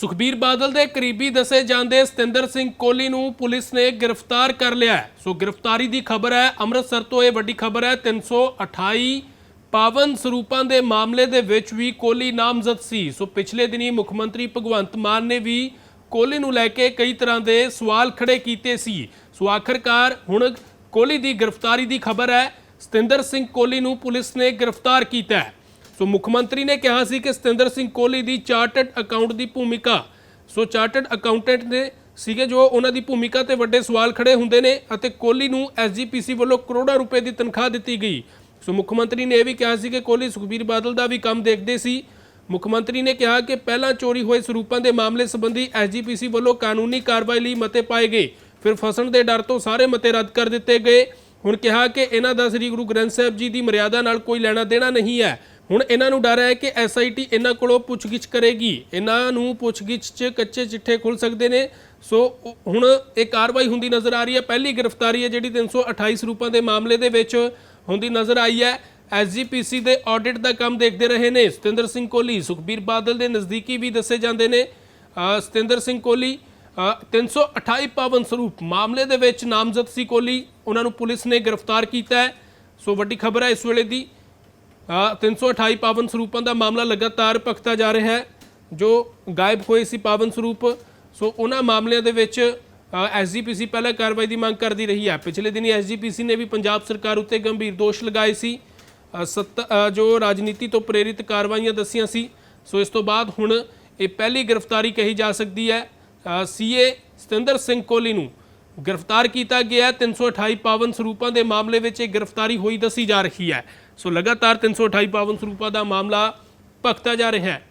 ਸੁਖਬੀਰ ਬਾਦਲ ਦੇ ਕਰੀਬੀ ਦੱਸੇ ਜਾਂਦੇ ਸਤਿੰਦਰ ਸਿੰਘ ਕੋਹਲੀ ਨੂੰ ਪੁਲਿਸ ਨੇ ਗ੍ਰਿਫਤਾਰ ਕਰ ਲਿਆ ਹੈ। ਸੋ ਗ੍ਰਿਫਤਾਰੀ ਦੀ ਖਬਰ ਹੈ, ਅੰਮ੍ਰਿਤਸਰ ਤੋਂ ਇਹ ਵੱਡੀ ਖਬਰ ਹੈ 328 ਪਾਵਨ ਸਰੂਪਾਂ ਦੇ ਮਾਮਲੇ ਦੇ ਵਿੱਚ ਵੀ ਕੋਹਲੀ ਨਾਮਜ਼ਦ ਸੀ। ਸੋ ਪਿਛਲੇ ਦਿਨੀ ਮੁੱਖ ਮੰਤਰੀ ਭਗਵੰਤ ਮਾਨ ਨੇ ਵੀ ਕੋਹਲੀ ਨੂੰ ਲੈ ਕੇ ਕਈ ਤਰ੍ਹਾਂ ਦੇ ਸਵਾਲ ਖੜੇ ਕੀਤੇ ਸੀ। ਸੋ ਆਖਰਕਾਰ ਹੁਣ ਕੋਹਲੀ ਦੀ ਗ੍ਰਿਫਤਾਰੀ ਦੀ ਖਬਰ ਹੈ, ਸਤਿੰਦਰ ਸਿੰਘ ਕੋਹਲੀ ਨੂੰ ਪੁਲਿਸ ਨੇ ਗ੍ਰਿਫਤਾਰ ਕੀਤਾ ਹੈ। ਸੋ ਮੁੱਖ ਮੰਤਰੀ ਨੇ ਕਿਹਾ ਸੀ ਕਿ ਸਤਿੰਦਰ ਸਿੰਘ ਕੋਹਲੀ ਦੀ ਚਾਰਟਰਡ ਅਕਾਊਂਟ ਦੀ ਭੂਮਿਕਾ, ਸੋ ਚਾਰਟਰਡ ਅਕਾਊਂਟੈਂਟ ਨੇ ਸੀਗੇ ਜੋ ਉਹਨਾਂ ਦੀ ਭੂਮਿਕਾ ਤੇ ਵੱਡੇ ਸਵਾਲ ਖੜੇ ਹੁੰਦੇ ਨੇ ਅਤੇ ਕੋਹਲੀ ਨੂੰ ਐਸਜੀਪੀਸੀ ਵੱਲੋਂ ਕਰੋੜਾਂ ਰੁਪਏ ਦੀ ਤਨਖਾਹ ਦਿੱਤੀ ਗਈ। ਸੋ ਮੁੱਖ ਮੰਤਰੀ ਨੇ ਇਹ ਵੀ ਕਿਹਾ ਸੀ ਕਿ ਕੋਹਲੀ ਸੁਖਬੀਰ ਬਾਦਲ ਦਾ ਵੀ ਕੰਮ ਦੇਖਦੇ ਸੀ। ਮੁੱਖ ਮੰਤਰੀ ਨੇ ਕਿਹਾ ਕਿ ਪਹਿਲਾਂ ਚੋਰੀ ਹੋਏ ਸਰੂਪਾਂ ਦੇ ਮਾਮਲੇ ਸੰਬੰਧੀ ਐਸਜੀਪੀਸੀ ਵੱਲੋਂ ਕਾਨੂੰਨੀ ਕਾਰਵਾਈ ਲਈ ਮਤੇ ਪਾਏ ਗਏ। ਫਿਰ ਫਸਣ ਦੇ ਡਰ ਤੋਂ ਸਾਰੇ ਮਤੇ ਰੱਦ ਕਰ ਦਿੱਤੇ ਗਏ। ਹੁਣ ਕਿਹਾ ਕਿ ਇਹਨਾਂ ਦਾ ਸ੍ਰੀ ਗੁਰੂ ਗ੍ਰੰਥ ਸਾਹਿਬ ਜੀ ਦੀ ਮਰਿਆਦਾ ਨਾਲ ਕੋਈ ਲੈਣਾ ਦੇਣਾ ਨਹੀਂ ਹੈ। ਹੁਣ ਇਹਨਾਂ ਨੂੰ ਡਰ ਹੈ ਕਿ ਐਸਆਈਟੀ ਇਹਨਾਂ ਕੋਲੋਂ ਪੁੱਛਗਿੱਛ ਕਰੇਗੀ। ਇਹਨਾਂ ਨੂੰ ਪੁੱਛਗਿੱਛ 'ਚ ਕੱਚੇ ਚਿੱਠੇ ਖੁੱਲ ਸਕਦੇ ਨੇ। ਸੋ ਹੁਣ ਇਹ ਕਾਰਵਾਈ ਹੁੰਦੀ ਨਜ਼ਰ ਆ ਰਹੀ ਹੈ। ਪਹਿਲੀ ਗ੍ਰਿਫਤਾਰੀ ਹੈ ਜਿਹੜੀ 328 ਸਰੂਪਾਂ ਦੇ ਮਾਮਲੇ ਦੇ ਵਿੱਚ ਹੁੰਦੀ ਨਜ਼ਰ ਆਈ ਹੈ। ਐਸਜੀਪੀਸੀ ਦੇ ਆਡਿਟ ਦਾ ਕੰਮ ਦੇਖਦੇ ਰਹੇ ਨੇ ਸਤਿੰਦਰ ਸਿੰਘ ਕੋਹਲੀ। ਸੁਖਬੀਰ ਬਾਦਲ ਦੇ ਨਜ਼ਦੀਕੀ ਵੀ ਦੱਸੇ ਜਾਂਦੇ ਨੇ। ਸਤਿੰਦਰ ਸਿੰਘ ਕੋਹਲੀ ਅ, 328 ਪਾਵਨ ਸਰੂਪ ਮਾਮਲੇ ਦੇ ਵਿੱਚ ਨਾਮਜ਼ਦ ਸੀ ਕੋਹਲੀ। ਉਹਨਾਂ ਨੂੰ ਪੁਲਿਸ ਨੇ ਗ੍ਰਿਫਤਾਰ ਕੀਤਾ ਹੈ। ਸੋ ਵੱਡੀ ਖਬਰ ਹੈ ਇਸ ਵੇਲੇ ਦੀ। 328 ਪਾਵਨ ਸਰੂਪਾਂ ਦਾ ਮਾਮਲਾ ਲਗਾਤਾਰ ਭਖਤਾ ਜਾ ਰਿਹਾ ਹੈ ਜੋ ਗਾਇਬ ਹੋਏ ਸੀ ਪਾਵਨ ਸਰੂਪ। ਸੋ ਉਹਨਾਂ ਮਾਮਲਿਆਂ ਦੇ ਵਿੱਚ ਐਸਜੀਪੀਸੀ ਪਹਿਲਾਂ ਕਾਰਵਾਈ ਦੀ ਮੰਗ ਕਰਦੀ ਰਹੀ ਹੈ। ਪਿਛਲੇ ਦਿਨੀ ਐਸਜੀਪੀਸੀ ਨੇ ਵੀ ਪੰਜਾਬ ਸਰਕਾਰ ਉੱਤੇ ਗੰਭੀਰ ਦੋਸ਼ ਲਗਾਏ ਸੀ। ਅ, ਜੋ ਰਾਜਨੀਤੀ ਤੋਂ ਪ੍ਰੇਰਿਤ ਕਾਰਵਾਈਆਂ ਦੱਸੀਆਂ ਸੀ। ਸੋ ਇਸ ਤੋਂ ਬਾਅਦ ਹੁਣ ਇਹ ਪਹਿਲੀ ਗ੍ਰਿਫਤਾਰੀ ਕਹੀ ਜਾ ਸਕਦੀ ਹੈ। ਸੀਏ ਸਤਿੰਦਰ ਸਿੰਘ ਕੋਹਲੀ ਨੂੰ ਗ੍ਰਿਫਤਾਰ ਕੀਤਾ ਗਿਆ ਹੈ। 328 ਪਾਵਨ ਸਰੂਪਾਂ ਦੇ ਮਾਮਲੇ ਵਿੱਚ ਇਹ ਗ੍ਰਿਫਤਾਰੀ ਹੋਈ ਦੱਸੀ ਜਾ ਰਹੀ ਹੈ ਸੋ ਲਗਾਤਾਰ 328 ਪਾਵਨ ਸਰੂਪਾਂ ਦਾ ਮਾਮਲਾ ਭਖਤਾ ਜਾ ਰਿਹਾ ਹੈ